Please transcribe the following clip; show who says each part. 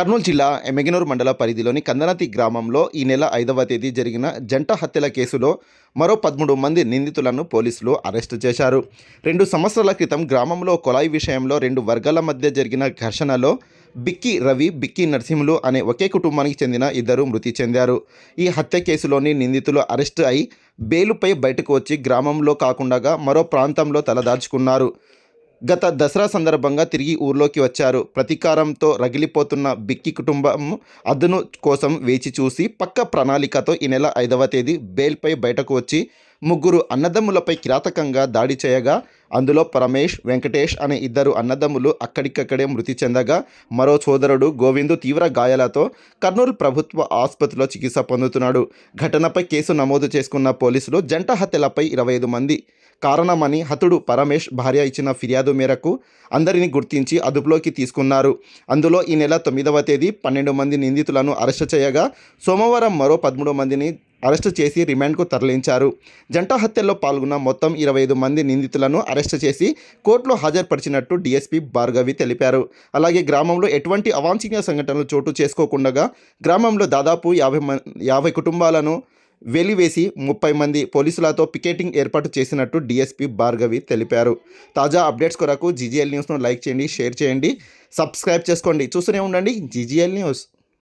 Speaker 1: కర్నూలు జిల్లా ఎమ్మెగనూరు మండల పరిధిలోని కందనతి గ్రామంలో ఈ నెల ఐదవ తేదీ జరిగిన జంట హత్యల కేసులో మరో పదమూడు మంది నిందితులను పోలీసులు అరెస్టు చేశారు. రెండు సంవత్సరాల క్రితం గ్రామంలో కొలాయి విషయంలో రెండు వర్గాల మధ్య జరిగిన ఘర్షణలో బిక్కి రవి బిక్కి నరసింహులు అనే ఒకే కుటుంబానికి చెందిన ఇద్దరు మృతి చెందారు. ఈ హత్య కేసులోని నిందితులు అరెస్టు అయి బెయిలుపై బయటకు వచ్చి గ్రామంలో కాకుండా మరో ప్రాంతంలో తలదాచుకున్నారు. గత దసరా సందర్భంగా తిరిగి ఊర్లోకి వచ్చారు. ప్రతీకారంతో రగిలిపోతున్న బిక్కి కుటుంబం అదును కోసం వేచి చూసి పక్క ప్రణాళికతో ఈ నెల ఐదవ తేదీ బెయిల్పై బయటకు వచ్చి ముగ్గురు అన్నదమ్ములపై కిరాతకంగా దాడి చేయగా అందులో పరమేష్ వెంకటేష్ అనే ఇద్దరు అన్నదమ్ములు అక్కడికక్కడే మృతి చెందగా మరో సోదరుడు గోవిందు తీవ్ర గాయాలతో కర్నూలు ప్రభుత్వ ఆసుపత్రిలో చికిత్స పొందుతున్నాడు. ఘటనపై కేసు నమోదు చేసుకున్న పోలీసులు జంట హత్యలపై ఇరవై ఐదు మంది. కారణమని హతుడు పరమేష్ భార్య ఇచ్చిన ఫిర్యాదు మేరకు అందరిని గుర్తించి అదుపులోకి తీసుకున్నారు. అందులో ఈ నెల తొమ్మిదవ తేదీ పన్నెండు మంది నిందితులను అరెస్టు చేయగా సోమవారం మరో పదమూడు మందిని అరెస్టు చేసి రిమాండ్కు తరలించారు. జంట హత్యల్లో పాల్గొన్న మొత్తం ఇరవై ఐదు మంది నిందితులను అరెస్టు చేసి కోర్టులో హాజరుపరిచినట్టు డీఎస్పీ భార్గవి తెలిపారు. అలాగే గ్రామంలో ఎటువంటి అవాంఛనీయ సంఘటనలు చోటు చేసుకోకుండా గ్రామంలో దాదాపు యాభై మం యాభై కుటుంబాలను వెలివేసి ముప్పై మంది పోలీసులతో పికెటింగ్ ఏర్పాటు చేసినట్టు డీఎస్పీ భార్గవి తెలిపారు. తాజా అప్డేట్స్ కొరకు జీజీఎల్ న్యూస్ను లైక్ చేయండి షేర్ చేయండి సబ్స్క్రైబ్ చేసుకోండి. చూస్తూనే ఉండండి జీజీఎల్ న్యూస్.